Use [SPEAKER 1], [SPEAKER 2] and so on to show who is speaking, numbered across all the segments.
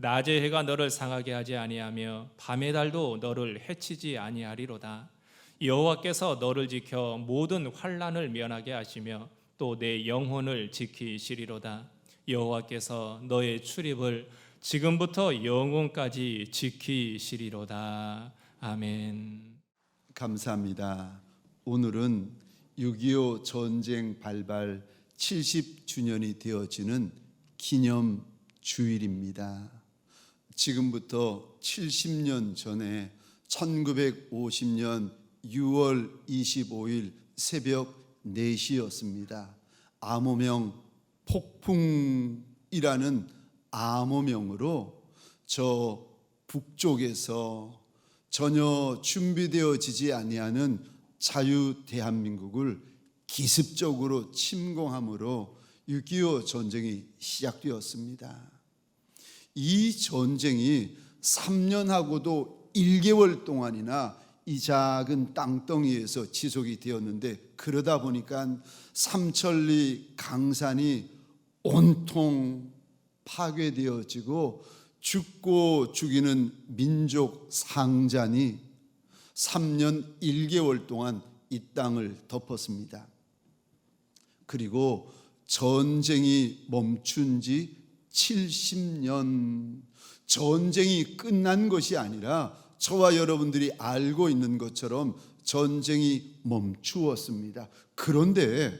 [SPEAKER 1] 낮의 해가 너를 상하게 하지 아니하며 밤의 달도 너를 해치지 아니하리로다 여호와께서 너를 지켜 모든 환란을 면하게 하시며 또 내 영혼을 지키시리로다 여호와께서 너의 출입을 지금부터 영원까지 지키시리로다 아멘.
[SPEAKER 2] 감사합니다. 오늘은 6.25 전쟁 발발 70주년이 되어지는 기념 주일입니다. 지금부터 70년 전에 1950년 6월 25일 새벽 4시였습니다. 암호명 폭풍이라는 암호명으로 저 북쪽에서 전혀 준비되어지지 아니하는 자유 대한민국을 기습적으로 침공함으로 6.25 전쟁이 시작되었습니다. 이 전쟁이 3년하고도 1개월 동안이나 이 작은 땅덩이에서 지속이 되었는데 그러다 보니까 삼천리 강산이 온통 파괴되어지고 죽고 죽이는 민족 상잔이 3년 1개월 동안 이 땅을 덮었습니다. 그리고 전쟁이 멈춘 지 70년 전쟁이 끝난 것이 아니라 저와 여러분들이 알고 있는 것처럼 전쟁이 멈추었습니다. 그런데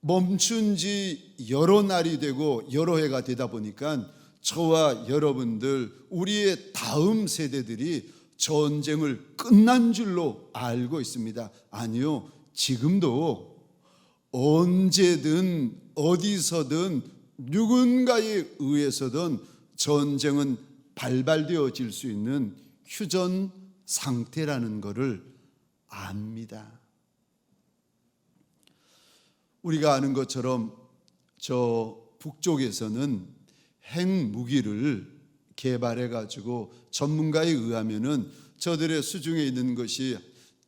[SPEAKER 2] 멈춘 지 여러 날이 되고 여러 해가 되다 보니까 저와 여러분들 우리의 다음 세대들이 전쟁을 끝난 줄로 알고 있습니다. 아니요. 지금도 언제든 어디서든 누군가에 의해서든 전쟁은 발발되어질 수 있는 휴전 상태라는 것을 압니다. 우리가 아는 것처럼 저 북쪽에서는 핵무기를 개발해 가지고 전문가에 의하면은 저들의 수중에 있는 것이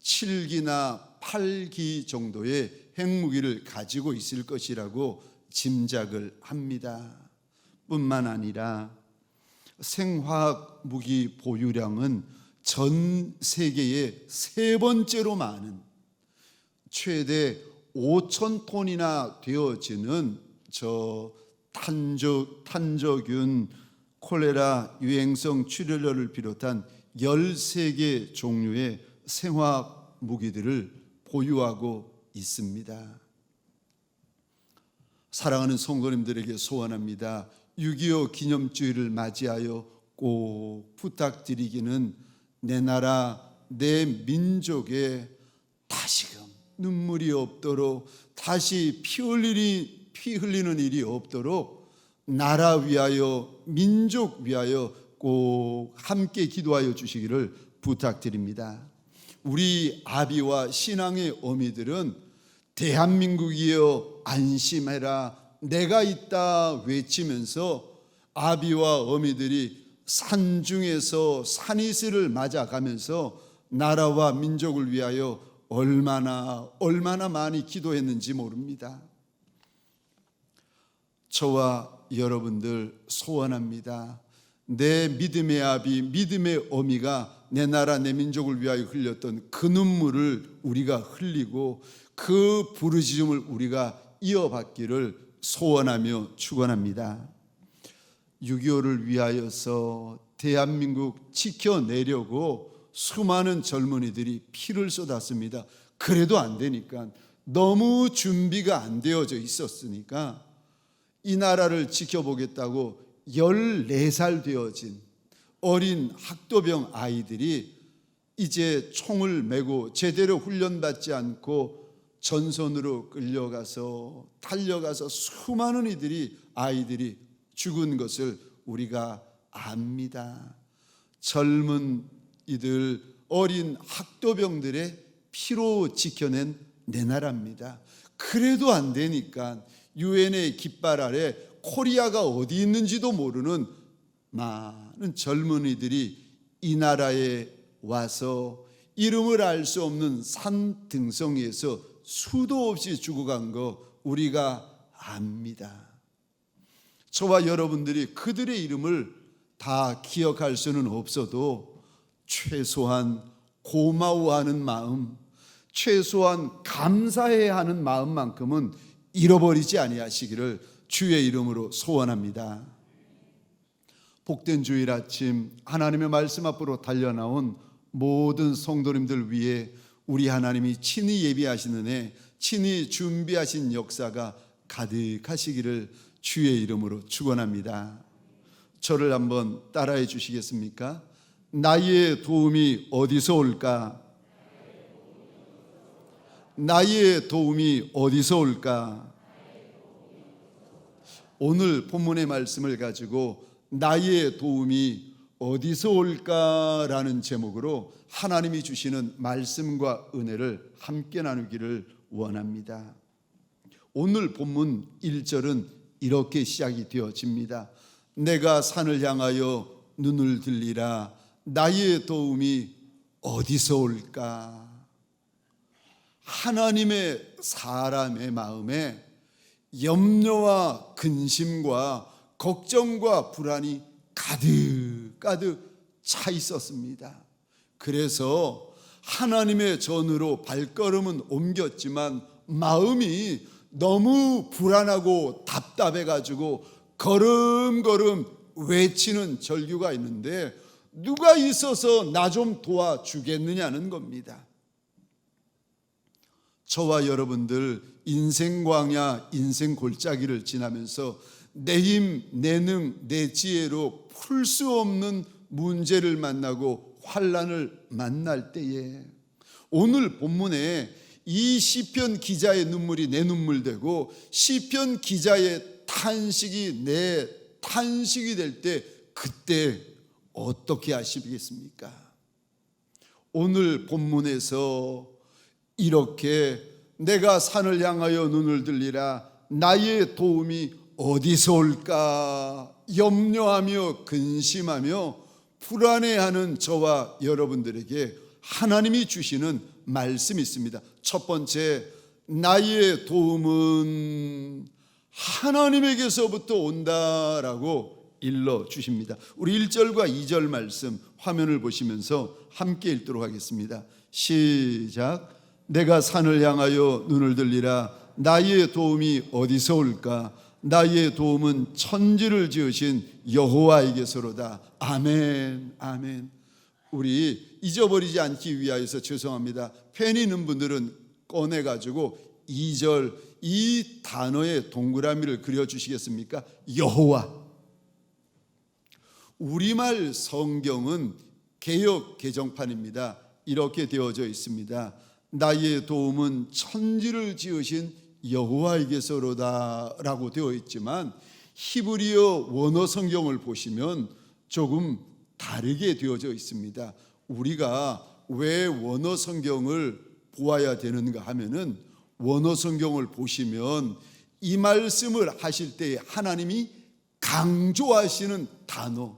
[SPEAKER 2] 7기나 8기 정도의 핵무기를 가지고 있을 것이라고 짐작을 합니다. 뿐만 아니라 생화학 무기 보유량은 전 세계의 세 번째로 많은 최대 5천 톤이나 되어지는 저 탄저, 탄저균, 콜레라, 유행성 출혈열을 비롯한 13개 종류의 생화학 무기들을 보유하고 있습니다. 사랑하는 성도님들에게 소원합니다. 6.25 기념주의를 맞이하여 꼭 부탁드리기는 내 나라, 내 민족에 다시금 눈물이 없도록 다시 피 흘리니 피 흘리는 일이 없도록 나라 위하여 민족 위하여 꼭 함께 기도하여 주시기를 부탁드립니다. 우리 아비와 신앙의 어미들은 대한민국이여 안심해라 내가 있다 외치면서 아비와 어미들이 산 중에서 산이슬을 맞아가면서 나라와 민족을 위하여 얼마나 얼마나 많이 기도했는지 모릅니다. 저와 여러분들 소원합니다. 내 믿음의 아비, 믿음의 어미가 내 나라, 내 민족을 위하여 흘렸던 그 눈물을 우리가 흘리고 그 부르짖음을 우리가 이어받기를 소원하며 축원합니다. 6.25를 위하여서 대한민국 지켜내려고 수많은 젊은이들이 피를 쏟았습니다. 그래도 안 되니까 너무 준비가 안 되어져 있었으니까 이 나라를 지켜보겠다고 14살 되어진 어린 학도병 아이들이 이제 총을 메고 제대로 훈련받지 않고 전선으로 끌려가서 달려가서 수많은 이들이 아이들이 죽은 것을 우리가 압니다. 젊은 이들 어린 학도병들의 피로 지켜낸 내 나라입니다. 그래도 안 되니까 유엔의 깃발 아래 코리아가 어디 있는지도 모르는 많은 젊은이들이 이 나라에 와서 이름을 알 수 없는 산 등성이에서 수도 없이 죽어간 거 우리가 압니다. 저와 여러분들이 그들의 이름을 다 기억할 수는 없어도 최소한 고마워하는 마음, 최소한 감사해야 하는 마음만큼은 잃어버리지 아니하시기를 주의 이름으로 소원합니다. 복된 주일 아침 하나님의 말씀 앞으로 달려나온 모든 성도님들 위해 우리 하나님이 친히 예비하시는 해 친히 준비하신 역사가 가득하시기를 주의 이름으로 축원합니다. 저를 한번 따라해 주시겠습니까? 나의 도움이 어디서 올까? 나의 도움이 어디서 올까? 오늘 본문의 말씀을 가지고 나의 도움이 어디서 올까라는 제목으로 하나님이 주시는 말씀과 은혜를 함께 나누기를 원합니다. 오늘 본문 1절은 이렇게 시작이 되어집니다. 내가 산을 향하여 눈을 들리라 나의 도움이 어디서 올까? 하나님의 사람의 마음에 염려와 근심과 걱정과 불안이 가득 가득 차 있었습니다. 그래서 하나님의 전으로 발걸음은 옮겼지만 마음이 너무 불안하고 답답해 가지고 걸음걸음 외치는 절규가 있는데 누가 있어서 나 좀 도와주겠느냐는 겁니다. 저와 여러분들 인생 광야, 인생 골짜기를 지나면서 내 힘, 내 능, 내 지혜로 풀 수 없는 문제를 만나고 환란을 만날 때에 오늘 본문에 이 시편 기자의 눈물이 내 눈물 되고 시편 기자의 탄식이 내 탄식이 될 때 그때 어떻게 하시겠습니까? 오늘 본문에서 이렇게 내가 산을 향하여 눈을 들리라 나의 도움이 어디서 올까 염려하며 근심하며 불안해하는 저와 여러분들에게 하나님이 주시는 말씀이 있습니다. 첫 번째 나의 도움은 하나님에게서부터 온다라고 일러 주십니다. 우리 1절과 2절 말씀 화면을 보시면서 함께 읽도록 하겠습니다. 시작. 내가 산을 향하여 눈을 들리라 나의 도움이 어디서 올까 나의 도움은 천지를 지으신 여호와에게서로다. 아멘 아멘. 우리 잊어버리지 않기 위하여서 죄송합니다. 펜 있는 분들은 꺼내 가지고 2절 이 단어의 동그라미를 그려 주시겠습니까? 여호와. 우리말 성경은 개역 개정판입니다. 이렇게 되어져 있습니다. 나의 도움은 천지를 지으신 여호와에게서로다라고 되어 있지만 히브리어 원어 성경을 보시면 조금 다르게 되어져 있습니다. 우리가 왜 원어 성경을 보아야 되는가 하면은 원어 성경을 보시면 이 말씀을 하실 때 하나님이 강조하시는 단어,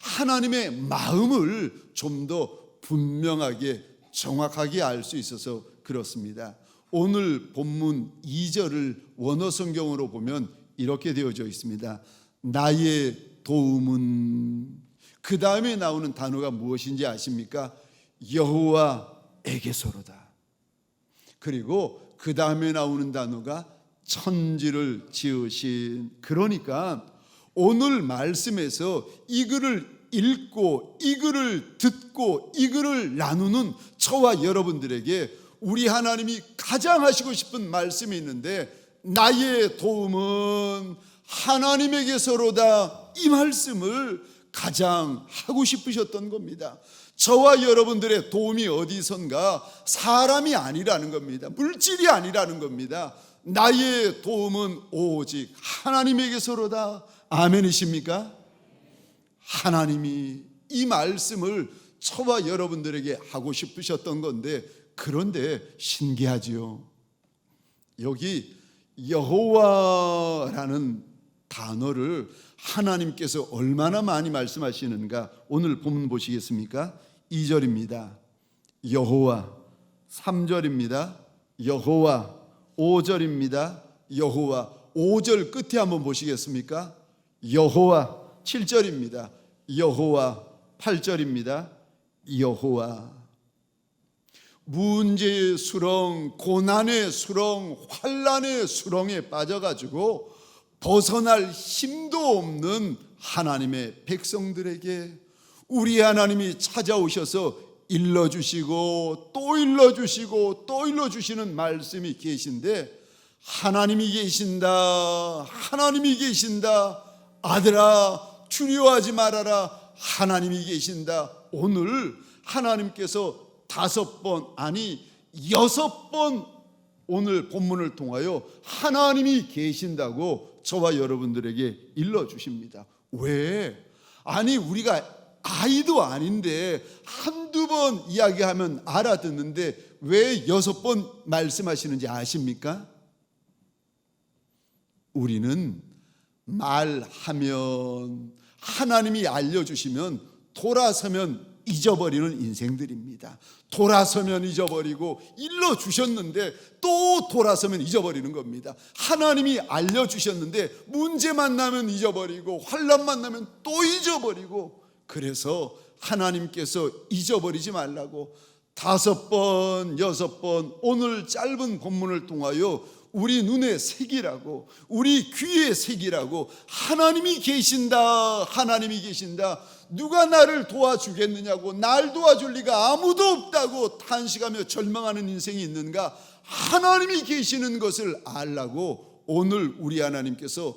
[SPEAKER 2] 하나님의 마음을 좀 더 분명하게 정확하게 알 수 있어서 그렇습니다. 오늘 본문 2절을 원어 성경으로 보면 이렇게 되어져 있습니다. 나의 도움은 그 다음에 나오는 단어가 무엇인지 아십니까? 여호와에게서로다. 그리고 그 다음에 나오는 단어가 천지를 지으신 그러니까 오늘 말씀에서 이 글을 읽고 이 글을 듣고 이 글을 나누는 저와 여러분들에게 우리 하나님이 가장 하시고 싶은 말씀이 있는데 나의 도움은 하나님에게서로다 이 말씀을 가장 하고 싶으셨던 겁니다. 저와 여러분들의 도움이 어디선가 사람이 아니라는 겁니다. 물질이 아니라는 겁니다. 나의 도움은 오직 하나님에게서로다. 아멘이십니까? 하나님이 이 말씀을 저와 여러분들에게 하고 싶으셨던 건데 그런데 신기하지요. 여기 여호와라는 단어를 하나님께서 얼마나 많이 말씀하시는가 오늘 본문 보시겠습니까? 2절입니다. 여호와 3절입니다. 여호와 5절입니다. 여호와 5절 끝에 한번 보시겠습니까? 여호와 7절입니다. 여호와 8절입니다. 여호와 문제의 수렁, 고난의 수렁, 환란의 수렁에 빠져가지고 벗어날 힘도 없는 하나님의 백성들에게 우리 하나님이 찾아오셔서 일러주시고 또 일러주시고 또 일러주시는 말씀이 계신데 하나님이 계신다 하나님이 계신다 아들아 두려워하지 말아라 하나님이 계신다. 오늘 하나님께서 다섯 번 아니 여섯 번 오늘 본문을 통하여 하나님이 계신다고 저와 여러분들에게 일러 주십니다. 왜? 아니 우리가 아이도 아닌데 한두 번 이야기하면 알아듣는데 왜 여섯 번 말씀하시는지 아십니까? 우리는 말하면 하나님이 알려주시면 돌아서면 잊어버리는 인생들입니다. 돌아서면 잊어버리고 일러 주셨는데 또 돌아서면 잊어버리는 겁니다. 하나님이 알려 주셨는데 문제 만 나면 잊어버리고 환란 만 나면 또 잊어버리고 그래서 하나님께서 잊어버리지 말라고 다섯 번, 여섯 번 오늘 짧은 본문을 통하여 우리 눈에 색이라고 우리 귀에 색이라고 하나님이 계신다 하나님이 계신다 누가 나를 도와주겠느냐고 날 도와줄 리가 아무도 없다고 탄식하며 절망하는 인생이 있는가 하나님이 계시는 것을 알라고 오늘 우리 하나님께서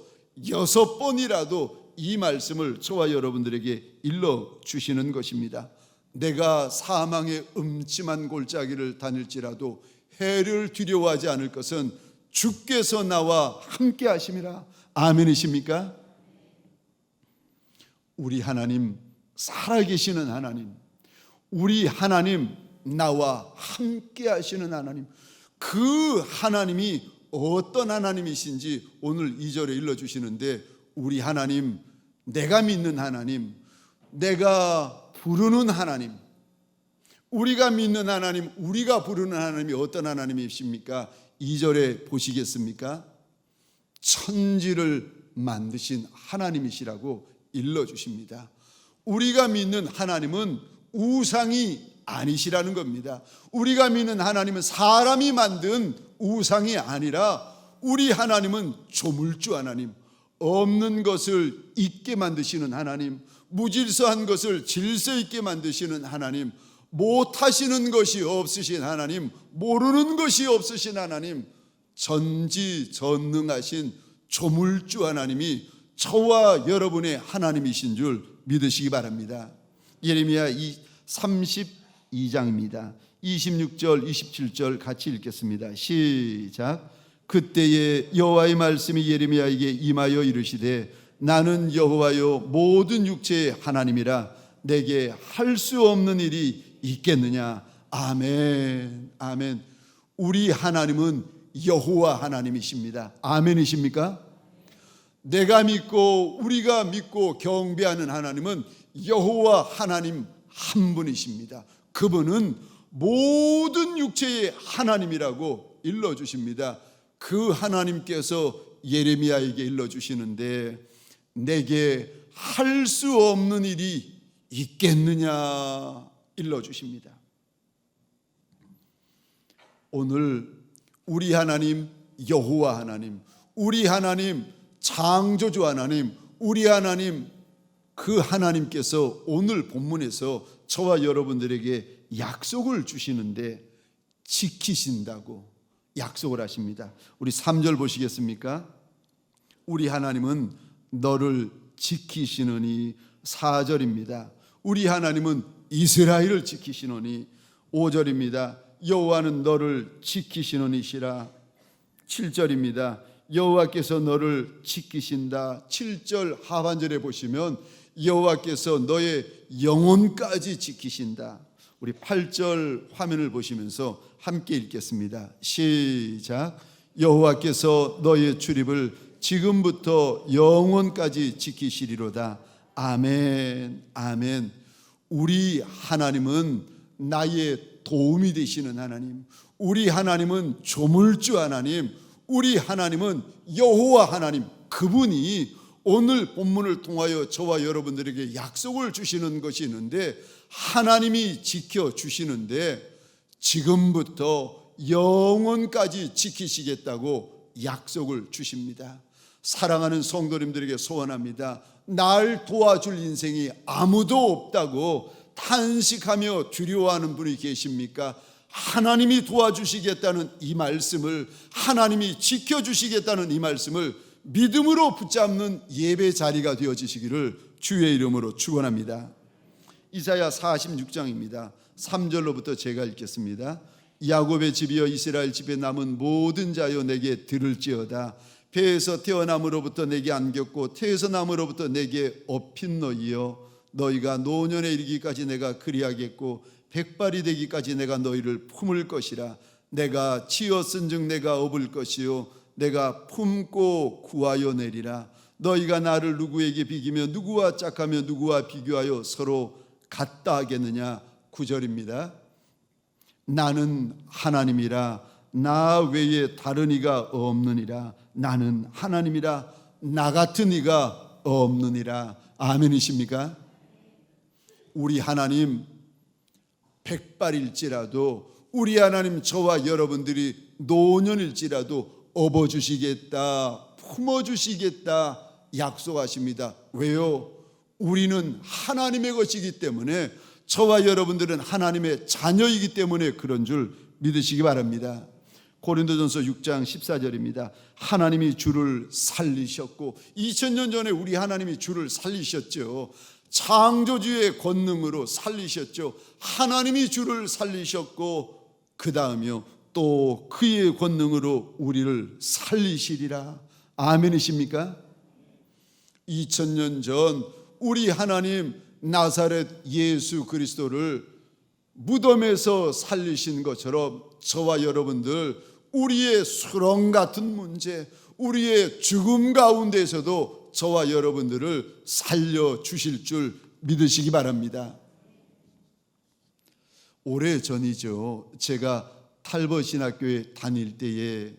[SPEAKER 2] 여섯 번이라도 이 말씀을 저와 여러분들에게 일러 주시는 것입니다 내가 사망의 음침한 골짜기를 다닐지라도 해를 두려워하지 않을 것은 주께서 나와 함께 하심이라. 아멘이십니까? 우리 하나님 살아계시는 하나님. 우리 하나님 나와 함께 하시는 하나님. 그 하나님이 어떤 하나님이신지 오늘 2절에 일러 주시는데 우리 하나님 내가 믿는 하나님 내가 부르는 하나님 우리가 믿는 하나님 우리가 부르는 하나님이 어떤 하나님이십니까? 2절에 보시겠습니까? 천지를 만드신 하나님이시라고 일러 주십니다. 우리가 믿는 하나님은 우상이 아니시라는 겁니다. 우리가 믿는 하나님은 사람이 만든 우상이 아니라 우리 하나님은 조물주 하나님, 없는 것을 있게 만드시는 하나님, 무질서한 것을 질서 있게 만드시는 하나님, 못하시는 것이 없으신 하나님, 모르는 것이 없으신 하나님, 전지전능하신 조물주 하나님이 저와 여러분의 하나님이신 줄 믿으시기 바랍니다. 예레미야 32장입니다. 26절, 27절 같이 읽겠습니다. 시작. 그때에 여호와의 말씀이 예레미야에게 임하여 이르시되 나는 여호와요 모든 육체의 하나님이라 내게 할 수 없는 일이 있겠느냐? 아멘. 아멘. 우리 하나님은 여호와 하나님이십니다. 아멘이십니까? 내가 믿고 우리가 믿고 경배하는 하나님은 여호와 하나님 한 분이십니다. 그분은 모든 육체의 하나님이라고 일러 주십니다. 그 하나님께서 예레미야에게 일러 주시는데 내게 할 수 없는 일이 있겠느냐 일러 주십니다. 오늘 우리 하나님 여호와 하나님, 우리 하나님 창조주 하나님, 우리 하나님 그 하나님께서 오늘 본문에서 저와 여러분들에게 약속을 주시는데 지키신다고 약속을 하십니다. 우리 3절 보시겠습니까? 우리 하나님은 너를 지키시느니 4절입니다. 우리 하나님은 이스라엘을 지키시노니 5절입니다. 여호와는 너를 지키시노니시라 7절입니다. 여호와께서 너를 지키신다. 7절 하반절에 보시면 여호와께서 너의 영혼까지 지키신다. 우리 8절 화면을 보시면서 함께 읽겠습니다. 시작. 여호와께서 너의 출입을 지금부터 영원까지 지키시리로다. 아멘. 아멘. 우리 하나님은 나의 도움이 되시는 하나님. 우리 하나님은 조물주 하나님. 우리 하나님은 여호와 하나님. 그분이 오늘 본문을 통하여 저와 여러분들에게 약속을 주시는 것이 있는데 하나님이 지켜 주시는데 지금부터 영원까지 지키시겠다고 약속을 주십니다. 사랑하는 성도님들에게 소원합니다. 날 도와줄 인생이 아무도 없다고 탄식하며 두려워하는 분이 계십니까? 하나님이 도와주시겠다는 이 말씀을 하나님이 지켜주시겠다는 이 말씀을 믿음으로 붙잡는 예배 자리가 되어지시기를 주의 이름으로 축원합니다. 이사야 46장입니다. 3절로부터 제가 읽겠습니다. 야곱의 집이여 이스라엘 집에 남은 모든 자여 내게 들을지어다. 배에서 태어남으로부터 내게 안겼고 태에서 남으로부터 내게 업힌 너희여 너희가 노년에 이르기까지 내가 그리하겠고 백발이 되기까지 내가 너희를 품을 것이라. 내가 치었은즉 내가 업을 것이요. 내가 품고 구하여 내리라. 너희가 나를 누구에게 비기며 누구와 짝하며 누구와 비교하여 서로 같다 하겠느냐? 구절입니다. 나는 하나님이라. 나 외에 다른 이가 없느니라. 나는 하나님이라. 나 같은 이가 없느니라. 아멘이십니까? 우리 하나님 백발일지라도 우리 하나님 저와 여러분들이 노년일지라도 업어주시겠다 품어주시겠다 약속하십니다 왜요? 우리는 하나님의 것이기 때문에 저와 여러분들은 하나님의 자녀이기 때문에 그런 줄 믿으시기 바랍니다. 고린도전서 6장 14절입니다. 하나님이 주를 살리셨고 2000년 전에 우리 하나님이 주를 살리셨죠. 창조주의 권능으로 살리셨죠. 하나님이 주를 살리셨고 그 다음이요 또 그의 권능으로 우리를 살리시리라. 아멘이십니까? 2000년 전 우리 하나님 나사렛 예수 그리스도를 무덤에서 살리신 것처럼 저와 여러분들 우리의 수렁 같은 문제, 우리의 죽음 가운데서도 저와 여러분들을 살려 주실 줄 믿으시기 바랍니다. 오래 전이죠. 제가 탈버신학교에 다닐 때에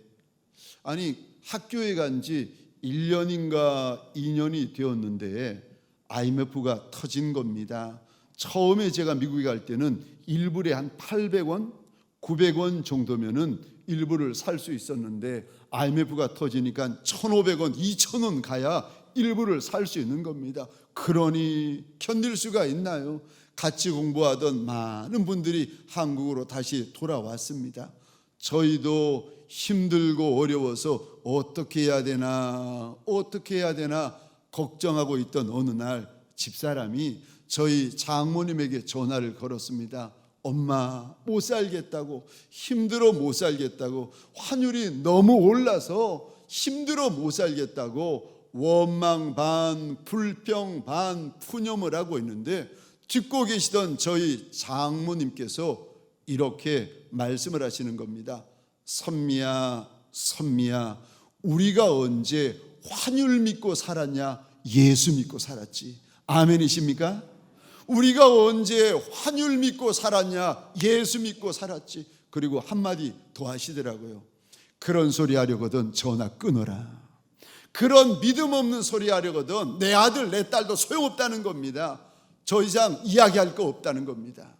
[SPEAKER 2] 아니 학교에 간 지 1년인가 2년이 되었는데 IMF가 터진 겁니다. 처음에 제가 미국에 갈 때는 1불에 한 800원, 900원 정도면은 일부를 살 수 있었는데 IMF가 터지니까 1,500원, 2,000원 가야 일부를 살 수 있는 겁니다. 그러니 견딜 수가 있나요? 같이 공부하던 많은 분들이 한국으로 다시 돌아왔습니다. 저희도 힘들고 어려워서 어떻게 해야 되나, 어떻게 해야 되나 걱정하고 있던 어느 날 집사람이 저희 장모님에게 전화를 걸었습니다. 엄마 못 살겠다고 힘들어 못 살겠다고 환율이 너무 올라서 힘들어 못 살겠다고 원망 반 불평 반 푸념을 하고 있는데 듣고 계시던 저희 장모님께서 이렇게 말씀을 하시는 겁니다. 선미야 선미야 우리가 언제 환율 믿고 살았냐 예수 믿고 살았지 아멘이십니까? 우리가 언제 환율 믿고 살았냐? 예수 믿고 살았지. 그리고 한마디 더 하시더라고요. 그런 소리 하려거든 전화 끊어라. 그런 믿음 없는 소리 하려거든 내 아들, 내 딸도 소용없다는 겁니다. 더 이상 이야기할 거 없다는 겁니다.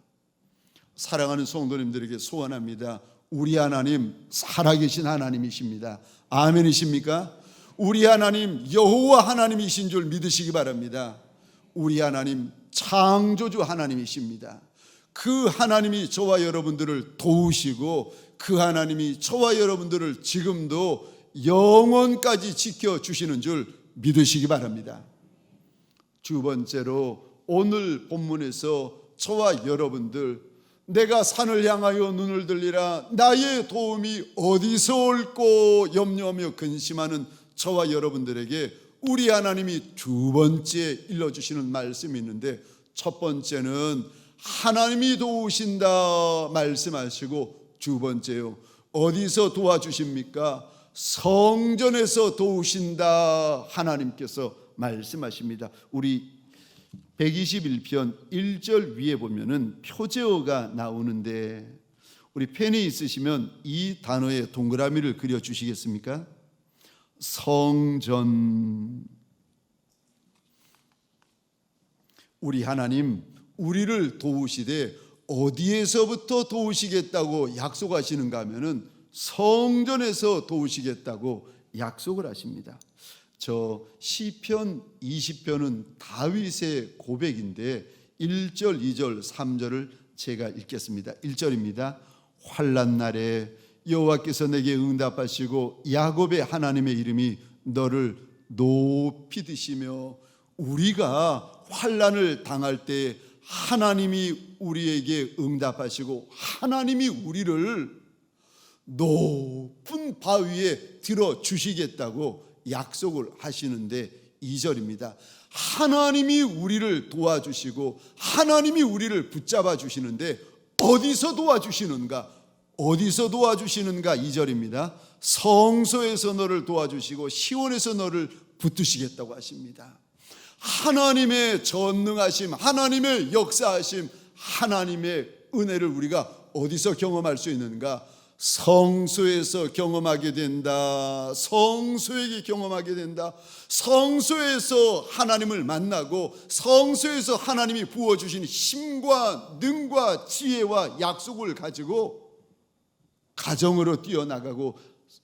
[SPEAKER 2] 사랑하는 성도님들에게 소원합니다. 우리 하나님 살아계신 하나님이십니다. 아멘이십니까? 우리 하나님 여호와 하나님이신 줄 믿으시기 바랍니다. 우리 하나님 창조주 하나님이십니다. 그 하나님이 저와 여러분들을 도우시고 그 하나님이 저와 여러분들을 지금도 영원까지 지켜 주시는 줄 믿으시기 바랍니다. 두 번째로 오늘 본문에서 저와 여러분들 내가 산을 향하여 눈을 들리라 나의 도움이 어디서 올고 염려하며 근심하는 저와 여러분들에게 우리 하나님이 두 번째 일러주시는 말씀이 있는데 첫 번째는 하나님이 도우신다 말씀하시고 두 번째요 어디서 도와주십니까? 성전에서 도우신다 하나님께서 말씀하십니다. 우리 121편 1절 위에 보면은 표제어가 나오는데 우리 펜이 있으시면 이 단어에 동그라미를 그려 주시겠습니까? 성전 우리 하나님 우리를 도우시되 어디에서부터 도우시겠다고 약속하시는가 하면은 성전에서 도우시겠다고 약속을 하십니다. 저 시편 20편은 다윗의 고백인데 1절, 2절, 3절을 제가 읽겠습니다. 1절입니다. 환난 날에 여호와께서 내게 응답하시고 야곱의 하나님의 이름이 너를 높이 드시며 우리가 환난을 당할 때 하나님이 우리에게 응답하시고 하나님이 우리를 높은 바위에 들어 주시겠다고 약속을 하시는데 2절입니다. 하나님이 우리를 도와주시고 하나님이 우리를 붙잡아 주시는데 어디서 도와주시는가? 어디서 도와주시는가? 2절입니다. 성소에서 너를 도와주시고 시온에서 너를 붙드시겠다고 하십니다. 하나님의 전능하심, 하나님의 역사하심, 하나님의 은혜를 우리가 어디서 경험할 수 있는가? 성소에서 경험하게 된다. 성소에게 경험하게 된다. 성소에서 하나님을 만나고 성소에서 하나님이 부어 주신 힘과 능과 지혜와 약속을 가지고 가정으로 뛰어나가고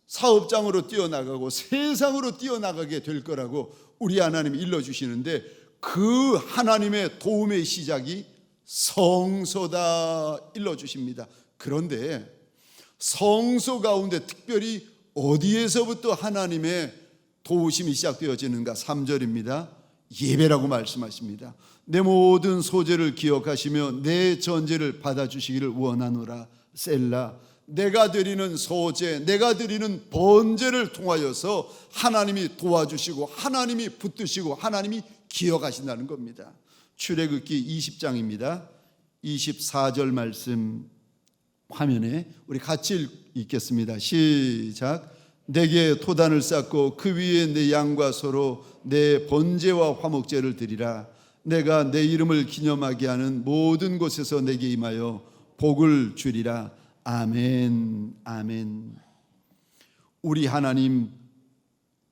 [SPEAKER 2] 사업장으로 뛰어나가고 세상으로 뛰어나가게 될 거라고 우리 하나님이 일러 주시는데 그 하나님의 도움의 시작이 성소다 일러 주십니다. 그런데 성소 가운데 특별히 어디에서부터 하나님의 도우심이 시작되어지는가? 3절입니다. 예배라고 말씀하십니다. 내 모든 소재를 기억하시며 내 전제를 받아주시기를 원하노라. 셀라. 내가 드리는 소재, 내가 드리는 번제를 통하여서 하나님이 도와주시고 하나님이 붙드시고 하나님이 기억하신다는 겁니다. 출애굽기 20장입니다. 24절 말씀 화면에 우리 같이 읽겠습니다. 시작. 내게 토단을 쌓고 그 위에 내 양과 소로 내 번제와 화목제를 드리라. 내가 내 이름을 기념하게 하는 모든 곳에서 내게 임하여 복을 주리라. 아멘. 아멘. 우리 하나님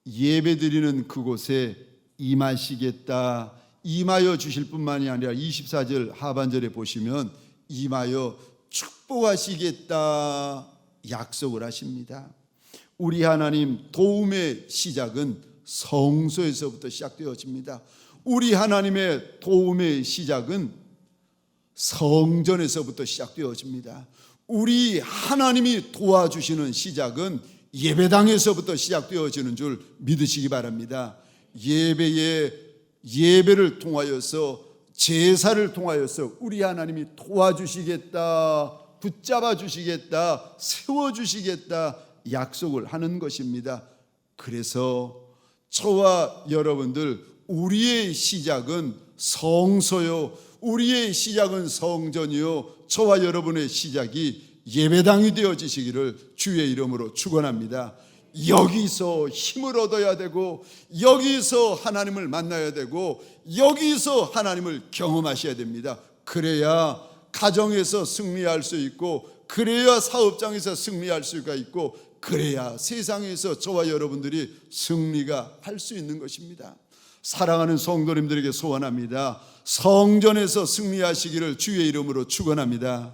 [SPEAKER 2] 예배 드리는 그곳에 임하시겠다. 임하여 주실 뿐만이 아니라 24절 하반절에 보시면 임하여 축복하시겠다 약속을 하십니다. 우리 하나님 도움의 시작은 성소에서부터 시작되어집니다. 우리 하나님의 도움의 시작은 성전에서부터 시작되어집니다. 우리 하나님이 도와주시는 시작은 예배당에서부터 시작되어지는 줄 믿으시기 바랍니다. 예배에 예배를 통하여서 제사를 통하여서 우리 하나님이 도와주시겠다, 붙잡아 주시겠다, 세워 주시겠다 약속을 하는 것입니다. 그래서 저와 여러분들 우리의 시작은 성소요, 우리의 시작은 성전이요, 저와 여러분의 시작이 예배당이 되어지시기를 주의 이름으로 축원합니다. 여기서 힘을 얻어야 되고 여기서 하나님을 만나야 되고 여기서 하나님을 경험하셔야 됩니다. 그래야 가정에서 승리할 수 있고 그래야 사업장에서 승리할 수가 있고 그래야 세상에서 저와 여러분들이 승리가 할 수 있는 것입니다. 사랑하는 성도님들에게 소원합니다. 성전에서 승리하시기를 주의 이름으로 축원합니다.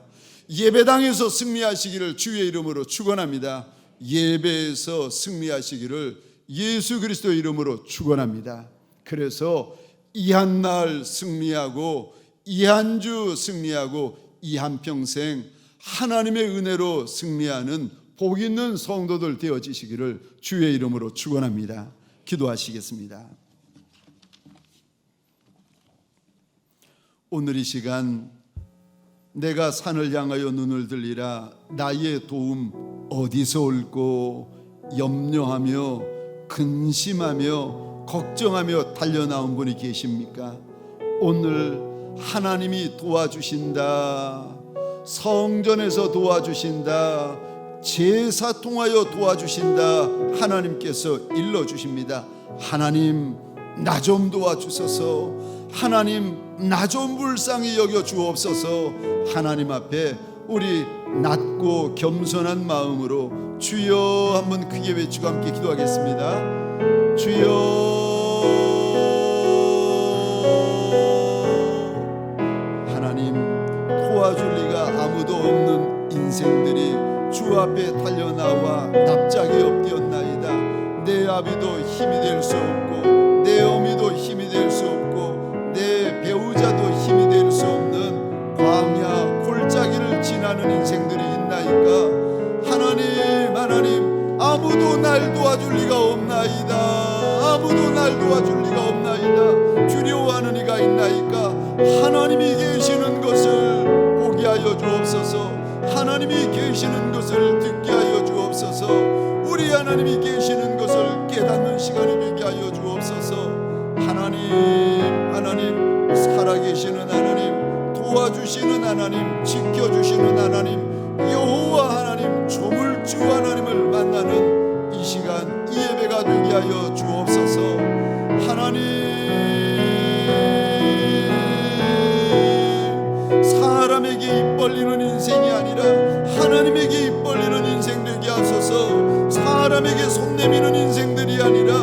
[SPEAKER 2] 예배당에서 승리하시기를 주의 이름으로 축원합니다. 예배에서 승리하시기를 예수 그리스도 이름으로 축원합니다. 그래서 이 한 날 승리하고 이 한 주 승리하고 이 한 평생 하나님의 은혜로 승리하는 복 있는 성도들 되어지시기를 주의 이름으로 축원합니다. 기도하시겠습니다. 오늘 이 시간 내가 산을 향하여 눈을 들리라 나의 도움 어디서 올고 염려하며 근심하며 걱정하며 달려나온 분이 계십니까? 오늘 하나님이 도와주신다. 성전에서 도와주신다. 제사 통하여 도와주신다. 하나님께서 일러 주십니다. 하나님 나 좀 도와주소서. 하나님 나 좀 불쌍히 여겨 주옵소서. 하나님 앞에 우리 낮고 겸손한 마음으로 주여 한번 크게 외치고 함께 기도하겠습니다. 주여 하나님 도와줄 리가 아무도 없는 인생들이 주 앞에 달려 나와 납작이 엎드었나이다 내 아비도 힘이 될 수 없 날 도와줄 리가 없나이다. 아무도 날 도와줄 리가 없나이다. 두려워하는 이가 있나이까? 하나님이 계시는 것을 보게 하여 주옵소서. 하나님이 계시는 것을 듣게 하여 주옵소서. 우리 하나님이 계시는 것을 깨닫는 시간이 되게 하여 주옵소서. 하나님 하나님 살아계시는 하나님 도와주시는 하나님 지켜주시는 하나님 사람에게 손 내미는 인생들이 아니라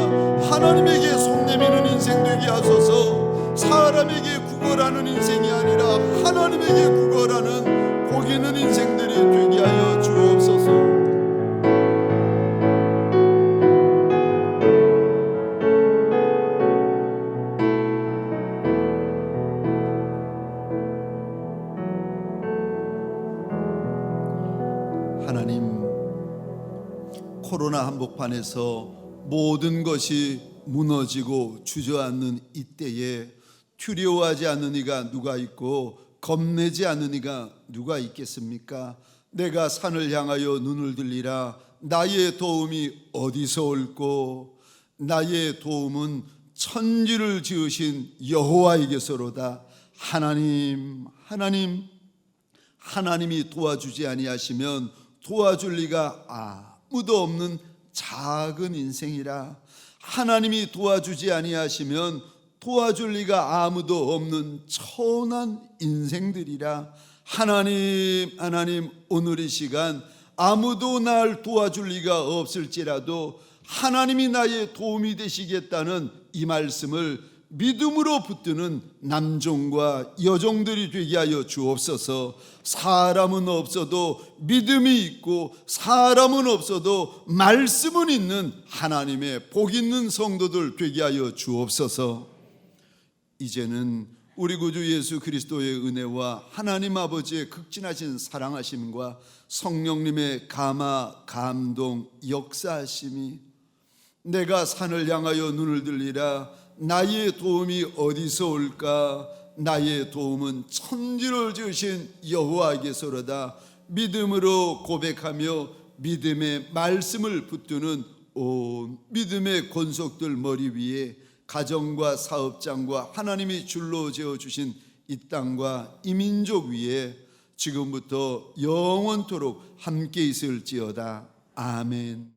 [SPEAKER 2] 하나님에게 손 내미는 인생 되게 하소서. 사람에게 구걸하는 인생이 아니라 하나님에게 구걸하는 복 있는 인생들이 되게 하여 주옵소서. 하나님 코로나 한복판에서 모든 것이 무너지고 주저앉는 이때에 두려워하지 않는 이가 누가 있고 겁내지 않는 이가 누가 있겠습니까? 내가 산을 향하여 눈을 들리라. 나의 도움이 어디서 올고 나의 도움은 천지를 지으신 여호와에게서로다. 하나님 하나님. 하나님이 도와주지 아니하시면 도와줄 리가 아 무도 없는 작은 인생이라 하나님이 도와주지 아니하시면 도와줄 리가 아무도 없는 천한 인생들이라. 하나님 하나님 오늘 이 시간 아무도 날 도와줄 리가 없을지라도 하나님이 나의 도움이 되시겠다는 이 말씀을 믿음으로 붙드는 남종과 여종들이 되게 하여 주옵소서. 사람은 없어도 믿음이 있고 사람은 없어도 말씀은 있는 하나님의 복 있는 성도들 되게 하여 주옵소서. 이제는 우리 구주 예수 그리스도의 은혜와 하나님 아버지의 극진하신 사랑하심과 성령님의 감화 감동 역사하심이 내가 산을 향하여 눈을 들리라 나의 도움이 어디서 올까? 나의 도움은 천지를 지으신 여호와에게서로다. 믿음으로 고백하며 믿음의 말씀을 붙드는 온 믿음의 권속들 머리 위에 가정과 사업장과 하나님이 줄로 지어 주신 이 땅과 이 민족 위에 지금부터 영원토록 함께 있을지어다. 아멘.